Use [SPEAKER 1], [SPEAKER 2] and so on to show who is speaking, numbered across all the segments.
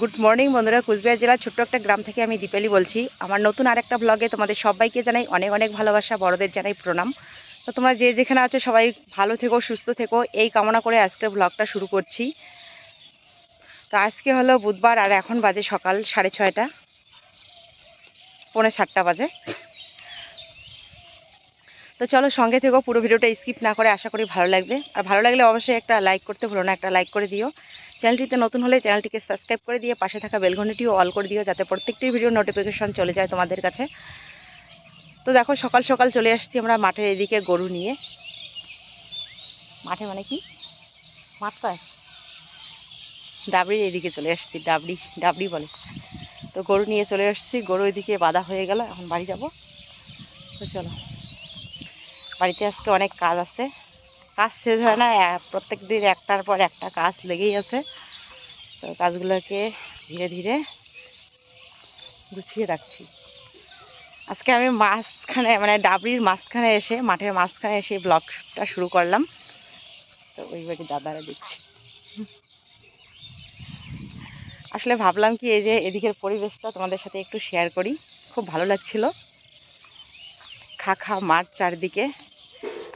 [SPEAKER 1] Good morning বন্ধুরা। কুচবিহার জেলার ছোট্ট একটা গ্রাম থেকে আমি দীপালি বলছি। আমার নতুন আরেকটা ব্লগে তোমাদের সবাইকে জানাই অনেক অনেক ভালোবাসা, বড়দের জানাই প্রণাম। তো তোমরা যে যেখানে আছো, সবাই ভালো থেকো, সুস্থ থেকো। এই কামনা করে আজকে ব্লগটা শুরু করছি। তো আজকে হলো বুধবার, আর এখন বাজে সকাল সাড়ে ছয়টা, পৌনে সাতটা বাজে। তো চলো সঙ্গে থেকো, পুরো ভিডিওটা স্কিপ না করে আশা করি ভালো লাগবে। আর ভালো লাগলে অবশ্যই একটা লাইক করতে ভুলো না, একটা লাইক করে দিও। চ্যানেলটিতে নতুন হলে চ্যানেলটিকে সাবস্ক্রাইব করে দিয়ে পাশে থাকা বেলঘণ্টিটিও অল করে দিও, যাতে প্রত্যেকটি ভিডিও নোটিফিকেশন চলে যায় তোমাদের কাছে। তো দেখো, সকাল সকাল চলে আসছি আমরা মাঠের এদিকে গরু নিয়ে। মাঠে মানে কি? মাঠ কয়? ডাবড়ির এদিকে চলে আসছি, ডাবড়ি ডাবড়ি বলে। তো গরু নিয়ে চলে আসছি, গরু এদিকে বাধা হয়ে গেল, এখন বাড়ি যাব। তো চলো। বাড়িতে আজকে অনেক কাজ আছে। কাজ শেষ হয় না প্রত্যেক দিন একটার পর একটা কাজ লেগেই আছে। তো কাজগুলোকে ধীরে ধীরে গুছিয়ে রাখছি। আজকে আমি মাঝখানে মানে ডাবরির মাঝখানে এসে, মাঠের মাঝখানে এসে ব্লগটা শুরু করলাম। তো ওই বাড়ি দাদারা দিচ্ছি আসলে ভাবলাম কি, এই যে এদিকের পরিবেশটা তোমাদের সাথে একটু শেয়ার করি। খুব ভালো লাগছিল। খা খা মাঠ চারদিকে।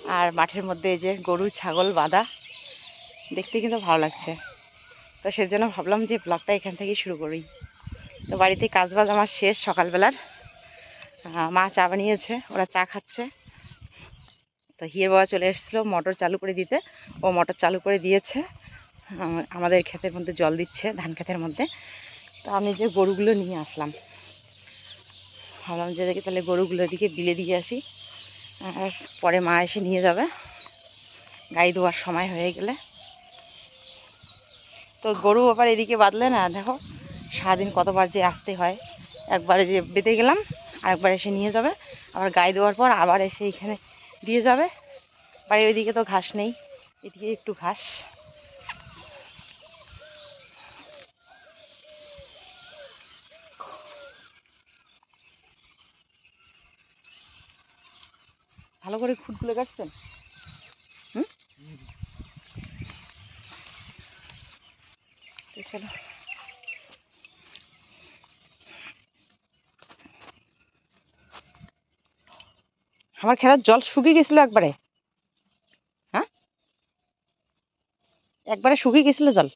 [SPEAKER 1] আর মাঠের মধ্যে এই যে গরু, ছাগল বাঁধা দেখতে কিন্তু ভালো লাগছে। তো সেজন্য ভাবলাম যে ব্লগটা এখান থেকেই শুরু করি। তো বাড়িতে কাজবাজ আমার শেষ সকালবেলার। মা চা বানিয়েছে, ওরা চা খাচ্ছে। তো হিয়ের বাবা চলে এসেছিল মোটর চালু করে দিতে। ও মোটর চালু করে দিয়েছে। আমাদের ক্ষেতের মধ্যে জল দিচ্ছে, ধান ক্ষেতের মধ্যে। তো আমি যে গরুগুলো নিয়ে আসলাম। ভাবলাম যে দেখি তাহলে গরুগুলো দিকে বিলে দিয়ে আসি। পরে মা এসে নিয়ে যাবে। গাই ধোয়ার সময় হয়ে গেলে। তো গরু আবার এদিকে বাঁধলে না, দেখো, সারাদিন কতবার যে আসতে হয়। একবারে যে বেঁধে গেলাম, আরেকবার এসে নিয়ে যাবে। আবার গাই দেওয়ার পর আবার এসে এখানে দিয়ে যাবে। বাড়ির ওইদিকে তো ঘাস নেই, এদিকে একটু ঘাস। ভালো করে খুঁটগুলো কাটছেন? আমার খেলার জল শুকিয়ে গেছিল একবারে। হ্যাঁ? একবারে শুকিয়ে গেছিল জল।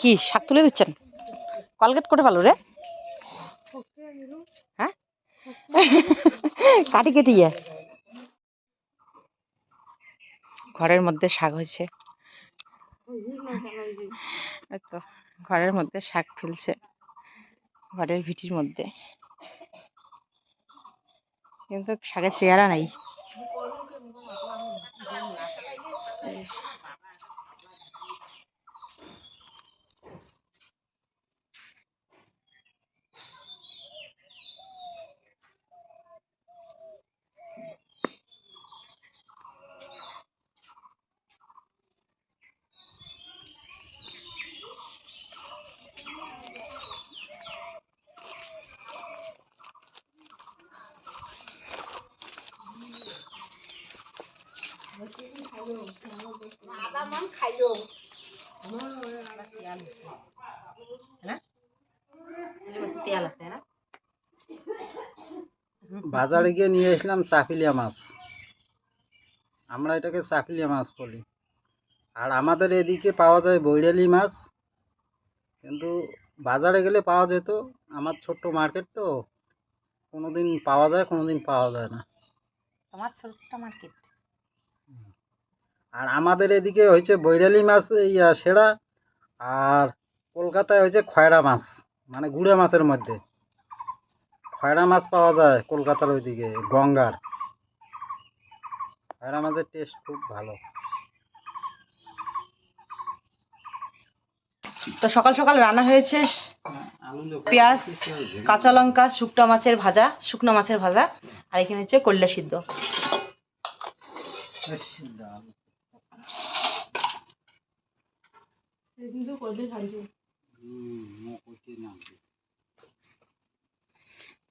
[SPEAKER 1] কি, শাক তুলে দিচ্ছেন? কলগেট করে ভালো রে। হ্যাঁ? কাটি কেটিয়ে ঘরের মধ্যে শাক হয়েছে। তো, ঘরের মধ্যে শাক ফেলছে। ঘরের ভিটির মধ্যে। কিন্তু শাকের চেহারা নাই। তেল আছে না
[SPEAKER 2] বাজারে গিয়ে নিয়ে এসলাম চাফিলিয়া মাছ। আমরা এটাকে চাফিলিয়া মাছ বলি। আর আমাদের এদিকে পাওয়া যায় বৈরালি মাছ। কিন্তু বাজারে গেলে পাওয়া যেত। আমার ছোট্ট মার্কেট তো। কোনো দিন পাওয়া যায় কোনো দিন পাওয়া যায় না।
[SPEAKER 1] তোমার ছোট্ট মার্কেট?
[SPEAKER 2] আর আমাদের এদিকে হয়েছে বৈরালি মাছ ইয়া সেরা আর কলকাতায় হয়েছে খয়রা মাছ মানে গুড়া মাছের মধ্যে। খয়রা মাছ পাওয়া যায় কলকাতার ওইদিকে গঙ্গার। খয়রা মাছের টেস্ট খুব ভালো।
[SPEAKER 1] তো সকাল সকাল রান্না হয়েছে পেঁয়াজ কাঁচা লঙ্কা শুকনো মাছের ভাজা শুকনো মাছের ভাজা আর এখানে হচ্ছে কল্যা সিদ্ধ।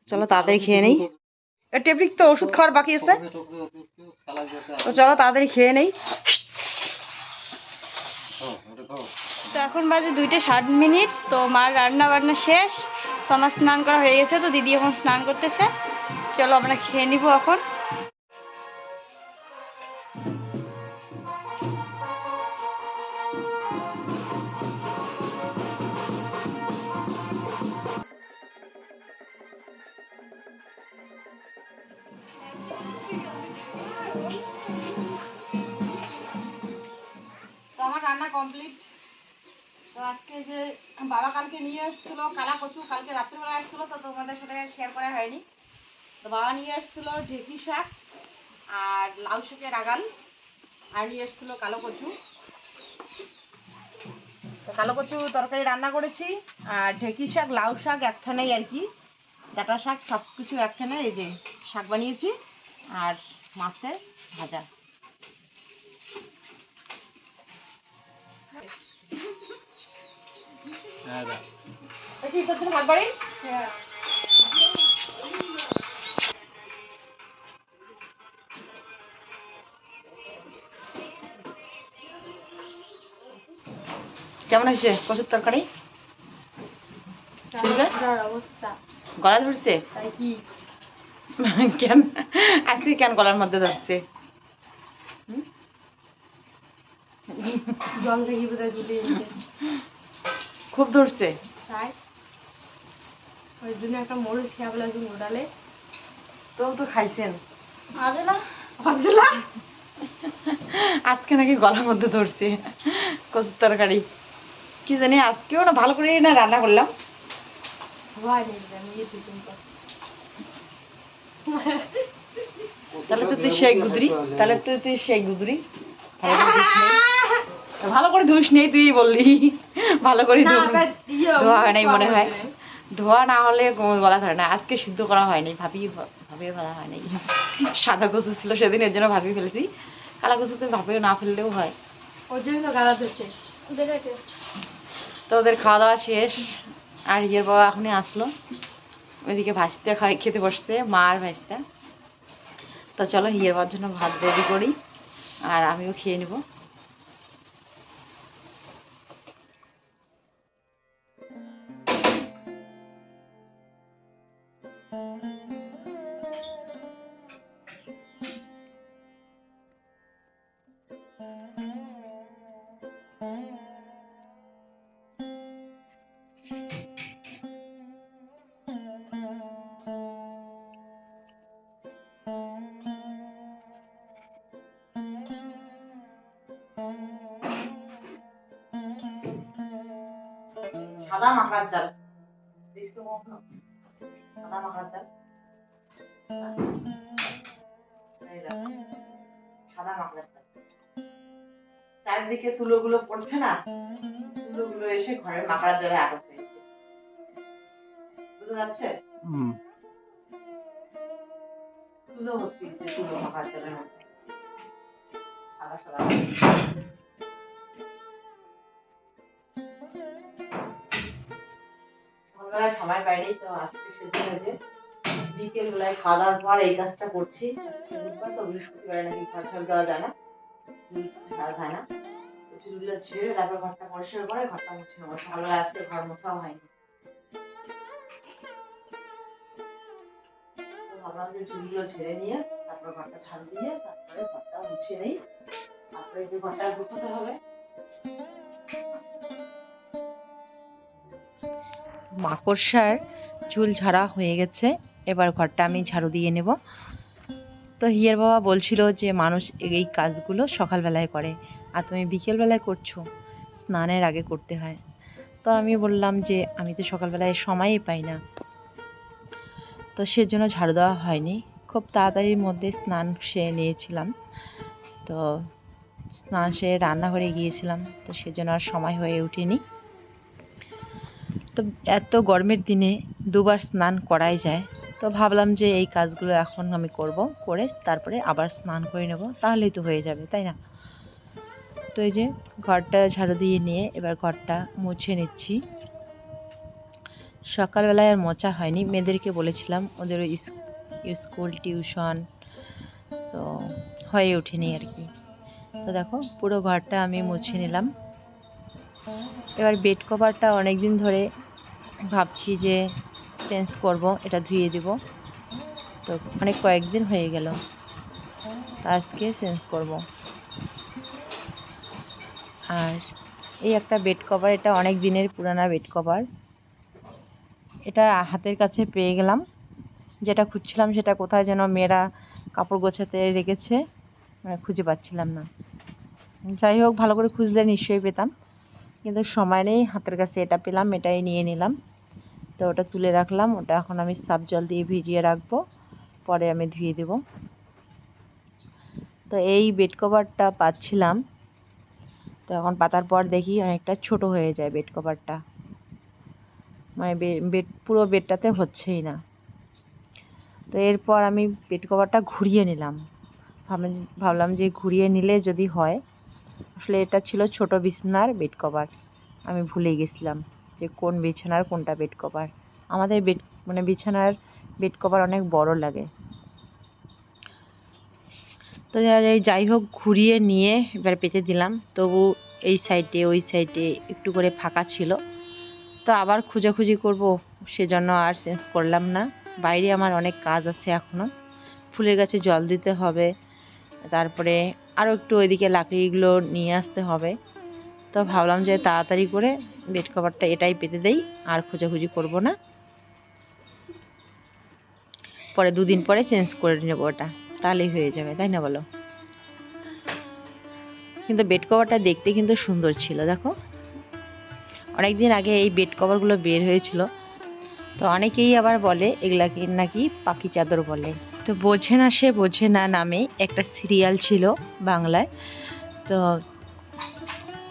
[SPEAKER 1] চলো তাড়াতাড়ি খেয়ে নেই। টেবলিক তো ওষুধ খাওয়ার বাকি আছে? তো চলো তাড়াতাড়ি খেয়ে নেই।
[SPEAKER 3] তো এখন বাজে দুইটা ষাট মিনিট। তো মার রান্না বান্না শেষ। তো আমার স্নান করা হয়ে গেছে তো দিদি এখন স্নান করতেছে। চলো আমরা খেয়ে নিব এখন।
[SPEAKER 1] কমপ্লিট তো আজকে যে বাবা কালকে নিয়ে এসেছিল, কালা কচু কালকে রাত্রিবেলা এসেছিল, তো তোমাদের সাথে শেয়ার করা হয়নি। তো বাবা নিয়ে এসেছিল ঢেকি শাক আর লাউ শাকের আগাল, আর নিয়ে এসেছিল কালো কচু। তো কালো কচু তরকারি রান্না করেছি, আর ঢেকি শাক, লাউ শাক একখানেই আর কি। ডাটা শাক সব কিছু একখানে, এই যে শাক বানিয়েছি, আর মাছের ভাজা। দেখি তোর জন্য ভাত বাড়ি? কেমন হয়েছে? কচুর তরকারি?
[SPEAKER 3] অবস্থা।
[SPEAKER 1] গলা ধরছে? কেন? আজকে কেন গলার মধ্যে ধরছে হুম?
[SPEAKER 3] জল থেকে বোধহয়
[SPEAKER 1] খুব ধরছে।
[SPEAKER 3] তাই? ওই জন্য একটা মরিচ খেয়ে বলে মোডালে
[SPEAKER 1] তো তো খাইছেন। আজকে নাকি গলার মধ্যে ধরছে। কচুর তরকারি। কি জানি আজকেও না ভালো করে না রান্না করলাম। তাহলে তো তুই শেখ গুদরি। তাহলে তো তুই শেখ গুদরি। ভালো করে ধুস নেই তুই বললি। ভালো করে
[SPEAKER 3] ইয়ে
[SPEAKER 1] ধোয়া হয় নাই মনে হয়। ধোয়া না হলে গলা ধরে না। আজকে সিদ্ধ করা হয়নি ভাবি ভাবিয়ে ফেলা হয় নাই। সাদা কচু ছিল সেদিন এর জন্য ভাবি ফেলেছি। কালা কচু তো ভাবিয়ে না ফেললেও হয়।
[SPEAKER 3] ওর জন্য তো গালা ধরছে
[SPEAKER 1] তো ওদের খাওয়া দাওয়া শেষ। আর ইয়ের বাবা এখনই আসলো। ওইদিকে ভাজতে খাই খেতে বসছে মা আর ভাজতে তো চলো হিয়ের বাবার জন্য ভাত রেডি করি। আর আমিও খেয়ে নেব। সাদা মাখড়ার চাল দেখছ সাদা এই দেখো, সাদা মাখড়ার চাল চারিদিকে তুলোগুলো পড়ছে না? তুলোগুলো এসে ঘরের মাকড়ার জলে আটক হয়েছে বুঝতে যাচ্ছে তুলো হয়েছে তুলো মাকড়ার জলের মধ্যে। সাদা সাদা। সকালবেলায় সময় পাইনি তো আজকে সেজন্য হয়েছে বিকেল বেলায় খাওয়া দাওয়ার পর এই কাজটা করছি। বুধবার তো বৃহস্পতিবারে নাকি ঘর ঝাড় দেওয়া যায় না। ঝাড়া যায় না। চুলগুলো ঝেড়ে তারপর ঘরটা পরিষ্কার করে ঘরটা মুছে নেব। সকালবেলা আজকে ঘর মোছাও হয়নি। ভাবলাম যে চুলগুলো ঝেড়ে নিয়ে তারপর ঘরটা ঝাড় দিয়ে তারপরে ঘরটা মুছে নেই। তারপরে যে ঘরটা গুছাতে হবে। মাকড়সার চুল ঝাড়া হয়ে গেছে। এবার ঘরটা আমি ঝাড়ু দিয়ে নেব। তো হিয়ের বাবা বলছিল যে, মানুষ এই কাজগুলো সকালবেলায় করে। আর তুমি বিকেলবেলায় করছ। স্নানের আগে করতে হয়। তো আমি বললাম যে, আমি তো সকালবেলায় সময়ই পাই না। তো সেজন্য ঝাড়ু দেওয়া হয়নি। খুব তাড়াতাড়ির মধ্যে স্নান সেরে নিয়েছিলাম। তো স্নান সেরে রান্নাঘরে গিয়েছিলাম। তো সেজন্য আর সময় হয়ে ওঠেনি তো এত গরমের দিনে দুবার স্নান করাই যায়। তো ভাবলাম যে এই কাজগুলো এখন আমি করব, করে তারপরে আবার স্নান করে নেব। তাহলেই তো হয়ে যাবে, তাই না? তো এই যে ঘরটা ঝাড়ু দিয়ে নিয়ে এবার ঘরটা মুছে নিচ্ছি। সকালবেলায় আর মোচা হয়নি। মেয়েদেরকে বলেছিলাম ওদের স্কুল, টিউশন তো হয়ে ওঠেনি আর কি। তো দেখো পুরো ঘরটা আমি মুছে নিলাম। এবার বেড কভারটা অনেক দিন ধরে ভাবছি যে চেঞ্জ করব, এটা ধুয়ে দিব। তো অনেক কয়েকদিন হয়ে গেল আজকে চেঞ্জ করব। আর এই একটা বেড কভার এটা অনেক দিনের পুরানা বেড কভার এটা হাতের কাছে পেয়ে গেলাম। যেটা খুঁজছিলাম, সেটা কোথায় যেন মেয়েরা কাপড় গোছাতে রেখেছে মানে খুঁজে পাচ্ছিলাম না। যাই হোক, ভালো করে খুঁজলে নিশ্চয়ই পেতাম। কিন্তু সময় নেই, হাতের কাছে এটা পেলাম, এটাই নিয়ে নিলাম। তো ওটা তুলে রাখলাম, ওটা এখন আমি সাব জল দিয়ে ভিজিয়ে রাখব, পরে আমি ধুয়ে দেব। তো এই বেড কভারটা পাচ্ছিলাম। তো এখন পাতার পর দেখি অনেকটা ছোট হয়ে যায় বেড কভারটা। মানে বেড, পুরো বেডটাতে হচ্ছেই না। তো এরপর আমি বেড কভারটা ঘুরিয়ে নিলাম। ভাবলাম ভাবলাম যে ঘুরিয়ে নিলে যদি হয় আসলে এটা ছিল ছোট বিছানার বেড কভার আমি ভুলে গেছিলাম যে কোন বিছানার কোনটা বেড কভার আমাদের বেড মানে বিছানার বেড কভার অনেক বড় লাগে। তো যাই- হোক, ঘুরিয়ে নিয়ে এবার পেতে দিলাম। তবু এই সাইডে ওই সাইডে একটু করে ফাঁকা ছিল। তো আবার খোঁজাখুঁজি করব, সেজন্য আর চেঞ্জ করলাম না। বাইরে আমার অনেক কাজ আছে এখনও ফুলের গাছে জল দিতে হবে। তারপরে আরও একটু ওইদিকে লাকড়িগুলো নিয়ে আসতে হবে। তো ভাবলাম যে তাড়াতাড়ি করে বেড কভারটা এটাই পেতে দেই, আর খোঁজাখুঁজি করব না। পরে দুদিন পরে চেঞ্জ করে নেব ওটা। তাহলেই হয়ে যাবে, তাই না বলো? কিন্তু বেড কভারটা দেখতে কিন্তু সুন্দর ছিল, দেখো। অনেক দিন আগে এই বেড কভারগুলো বের হয়েছিল। তো অনেকেই আবার বলে, এগুলাকে নাকি পাখি চাদর বলে। তো বোঝে না সে, বোঝে না নামে। একটা সিরিয়াল ছিল বাংলায়। তো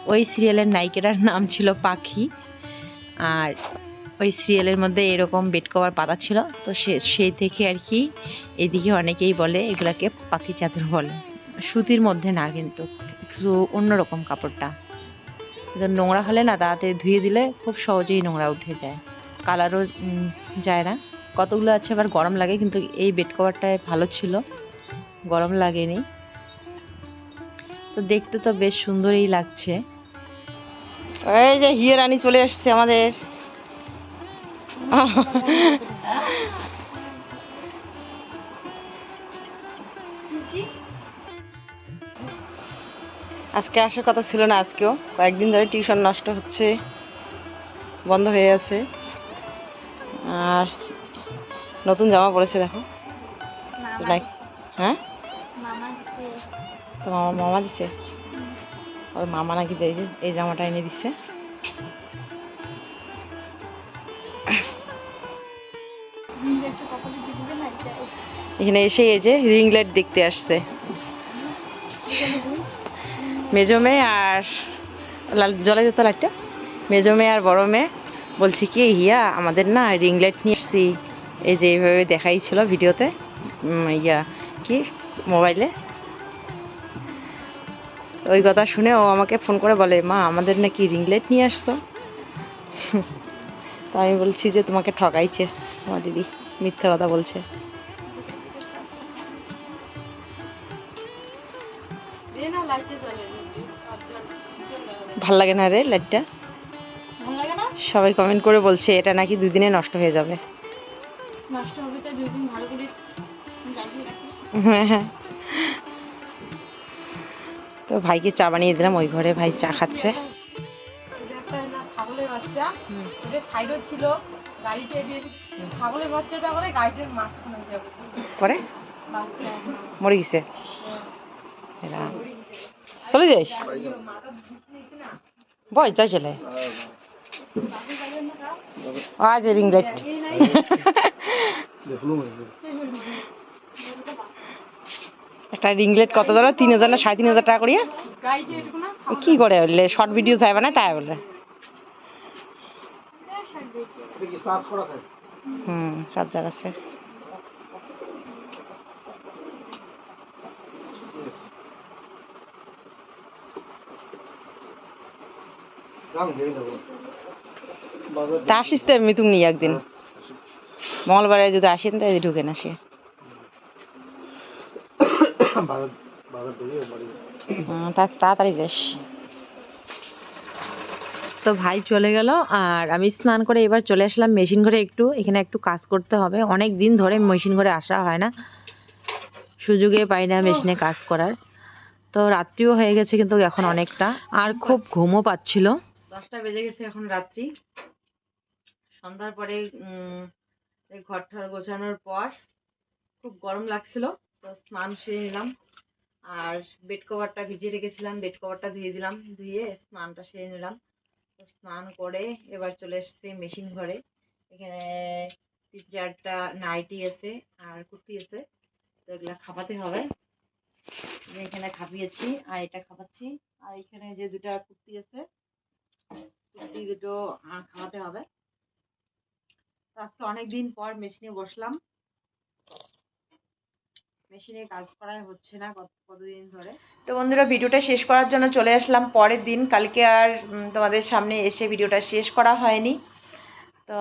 [SPEAKER 1] ওই সিরিয়ালের নায়িকাটার নাম ছিল পাখি। আর ওই সিরিয়ালের মধ্যে এরকম বেড কভার পাতা ছিল। তো সে সেই থেকে আর কি এদিকে অনেকেই বলে, এগুলাকে পাখি চাদর বলে। সুতির মধ্যে না, কিন্তু একটু অন্যরকম কাপড়টা। নোংরা হলে না তাড়াতাড়ি ধুয়ে দিলে খুব সহজেই নোংরা উঠে যায়। কালারও যায় না। কতগুলো আছে আবার গরম লাগে, কিন্তু এই বেড কভারটায় ভালো ছিল। গরম লাগেনি। তো দেখতে তো বেশ সুন্দরই লাগছে। এই যে হিয়ে রানী চলে আসছে আমাদের। আজকে আসার কথা ছিল না আজকেও। কয়েকদিন ধরে টিউশন নষ্ট হচ্ছে, বন্ধ হয়ে আছে। আর নতুন জামা পড়েছে দেখো। হ্যাঁ? তো মামা মামা দিছে? ওর মামা নাকি যে এই যে এই জামাটা এনে দিচ্ছে এখানে এসে এই যে রিং লাইট দেখতে আসছে। মেজো মেয়ে আর লাল জলে যেত লাইটটা। মেজো মেয়ে আর বড় মেয়ে। বলছি কি হিয়া আমাদের না রিং লাইট নিয়ে এসছি এই যে এইভাবে দেখাইছিল ভিডিওতে ইয়া কি? মোবাইলে? ওই কথা শুনে ও আমাকে ফোন করে বলে মা আমাদের নাকি রিং লাইট নিয়ে আসছো? তো আমি বলছি যে তোমাকে ঠকাইছে। তোমার দিদি মিথ্যা কথা বলছে। ভালো লাগে না রে লাইটটা সবাই কমেন্ট করে বলছে এটা নাকি দুদিনে নষ্ট হয়ে যাবে।
[SPEAKER 3] নষ্ট হবে তো দুই দিন ভালো করে জ্বালিয়ে রাখি।
[SPEAKER 1] হ্যাঁ হ্যাঁ। তো ভাইকে চা বানিয়ে দিলাম ওই ঘরে ভাই চা খাচ্ছে।
[SPEAKER 3] এটা ছাগলের বাচ্চা। এটা সাইডও ছিল গাড়িতে ছাগলের বাচ্চাটা করে গাড়িটার মাঝখানে যাবে
[SPEAKER 1] পরে? মরে গেছে? চলে যাইস বয় যাই চলে। আজ রিং লাইট একটা রিং লাইট কত ধরো? তিন হাজার না সাড়ে তিন হাজার টাকা করিয়া? কি করে বললে শর্ট ভিডিও চাইবে না তাই বলে। হুম চার্জার আছে।
[SPEAKER 2] দাম দিয়ে
[SPEAKER 1] তা আসিস তো এমনি তুমি একদিন। মঙ্গলবারে যদি আসেন তাই ঢুকে না সে তাড়াতাড়ি যাস। তো ভাই চলে গেল আর আমি স্নান করে এবার চলে আসলাম মেশিন ঘরে একটু। এখানে একটু কাজ করতে হবে। অনেক দিন ধরে মেশিন ঘরে আসা হয় না। সুযোগে পাই না মেশিনে কাজ করার। তো রাত্রিও হয়ে গেছে কিন্তু এখন অনেকটা। আর খুব ঘুমও পাচ্ছিল। দশটা বেজে গেছে এখন রাত্রি। সন্ধ্যার পরে ঘর ঠর গোছানোর পর খুব গরম লাগছিল, তো স্নান সেরে নিলাম। আর বেড কভারটা ভিজিয়ে রেখেছিলাম বেড কভারটা ধুয়ে দিলাম, ধুয়ে স্নানটা সেরে নিলাম। তো স্নান করে এবার চলে এসেছি মেশিন ঘরে। এখানে তিন চারটা নাইটি আছে আর কুর্তি আছে, তো এগুলো খাপাতে হবে। এখানে খাপিয়েছি, আর এটা খাপাচ্ছি। আর এখানে যে দুটা কুর্তি আছে, কুর্তি দুটো খাওয়াতে হবে। আজকে অনেক দিন পর মেশিনে বসলাম। মেশিনে কাজ করাই হচ্ছে না কত, কতদিন ধরে। তো বন্ধুরা, ভিডিওটা শেষ করার জন্য চলে আসলাম পরের দিন। কালকে আর তোমাদের সামনে এসে ভিডিওটা শেষ করা হয়নি। তো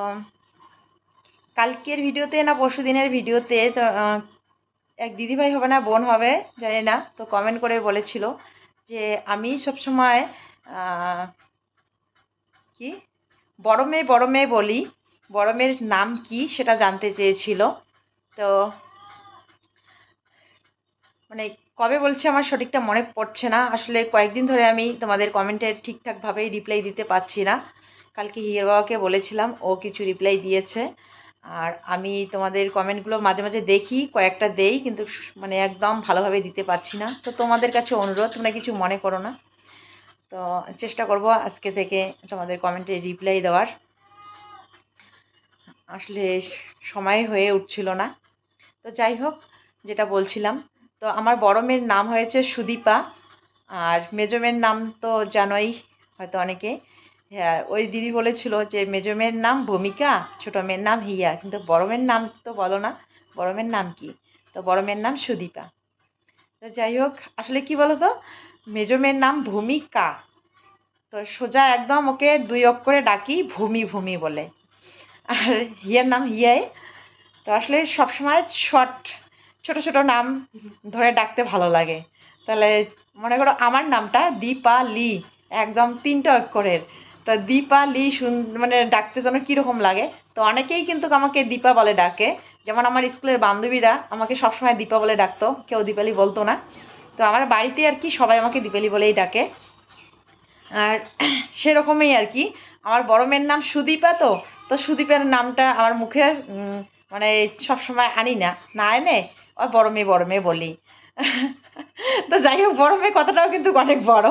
[SPEAKER 1] কালকের ভিডিওতে না পরশু দিনের ভিডিওতে এক দিদিভাই হবে না, বোন হবে, জানি না, তো কমেন্ট করে বলেছিল যে আমি সবসময় কি? বড় মেয়ে বড় মেয়ে বলি। বড় নাম কি সেটা জানতে চেয়েছিল। তো মানে কবে বলছে আমার সঠিকটা মনে পড়ছে না। আসলে কয়েকদিন ধরে আমি তোমাদের কমেন্টের ঠিকঠাকভাবেই রিপ্লাই দিতে পারছি না। কালকে হিয়ার বাবাকে বলেছিলাম, ও কিছু রিপ্লাই দিয়েছে। আর আমি তোমাদের কমেন্টগুলো মাঝে মাঝে দেখি, কয়েকটা দেই, কিন্তু মানে একদম ভালোভাবে দিতে পারছি না। তো তোমাদের কাছে অনুরোধ, তোমরা কিছু মনে করো না। তো চেষ্টা করব আজকে থেকে তোমাদের কমেন্টে রিপ্লাই দেওয়ার। আসলে সময় হয়ে উঠছিল না। তো যাই হোক, যেটা বলছিলাম, তো আমার বড় মেয়ের নাম হয়েছে সুদীপা, আর মেজো মেয়ের নাম তো জানোই হয়তো অনেকে। হ্যাঁ ওই দিদি বলেছিল যে মেজো মেয়ের নাম ভূমিকা, ছোটো মেয়ের নাম হিয়া, কিন্তু বড় মেয়ের নাম তো বলো না, বড় মেয়ের নাম কি? তো বড় মেয়ের নাম সুদীপা। তো যাই হোক, আসলে কি বলো তো মেজো মেয়ের নাম ভূমিকা। তো সোজা একদম ওকে দুই অক্ষরে ডাকি ভূমি ভূমি বলে। আর হিয়ার নাম হিয়াই তো আসলে সবসময় শর্ট ছোট ছোট নাম ধরে ডাকতে ভালো লাগে। তাহলে মনে করো আমার নামটা দীপালি, একদম তিনটা অক্ষরের। তো দীপালি শুন মানে ডাকতে যেন কীরকম লাগে। তো অনেকেই কিন্তু আমাকে দীপা বলে ডাকে। যেমন আমার স্কুলের বান্ধবীরা আমাকে সবসময় দীপা বলে ডাকতো। কেউ দীপালি বলতো না। তো আমার বাড়িতে আর কি সবাই আমাকে দীপালি বলেই ডাকে। আর সেরকমই আর কি। আমার বড় মেয়ের নাম সুদীপা তো। তো সুদীপের নামটা আমার মুখে মানে সবসময় আনি না না এনে ওই বড় মেয়ে বড় মেয়ে বলি। তো যাই হোক, বড় মেয়ে কথাটাও কিন্তু অনেক বড়,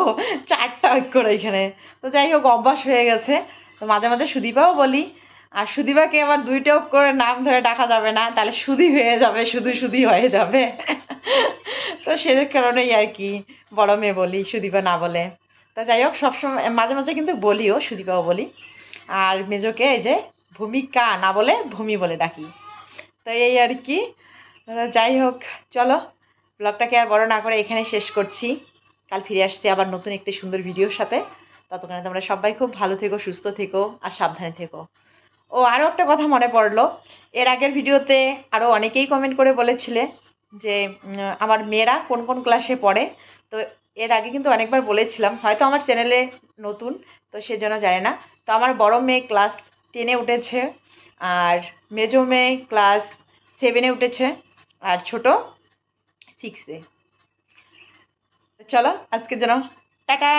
[SPEAKER 1] চারটা অক্ষর এখানে। তো যাই হোক, অভ্যাস হয়ে গেছে। তো মাঝে মাঝে সুদীপাও বলি। আর সুদীপাকে আবার দুইটা করে নাম ধরে ডাকা যাবে না, তাহলে সুদি হয়ে যাবে, শুধু সুদি হয়ে যাবে। তো সে কারণেই আর কি বড় মেয়ে বলি, সুদীপা না বলে। তো যাই হোক, সবসময়, মাঝে মাঝে কিন্তু বলিও, সুদীপাও বলি। আর মেজোকে এই যে ভূমিকা না বলে ভূমি বলে ডাকি। তো এই আর কি। যাই হোক, চলো, ব্লগটাকে আর বড় না করে এখানে শেষ করছি। কাল ফিরে আসছি আবার নতুন একটি সুন্দর ভিডিওর সাথে। ততক্ষণে তোমরা সবাই খুব ভালো থেকো, সুস্থ থেকো আর সাবধানে থেকো। ও আরও একটা কথা মনে পড়ল। এর আগের ভিডিওতে আরও অনেকেই কমেন্ট করে বলেছিলে যে আমার মেয়েরা কোন কোন ক্লাসে পড়ে? তো এর আগে কিন্তু অনেকবার বলেছিলাম। হয়তো আমার চ্যানেলে নতুন, তো সেজন্য জানে না। তো আমার বড় মেয়ে ক্লাস টেনে উঠেছে আর মেজো মেয়ে ক্লাস সেভেনে উঠেছে আর ছোট সিক্সে চলো, আজকের জন্য টাটা!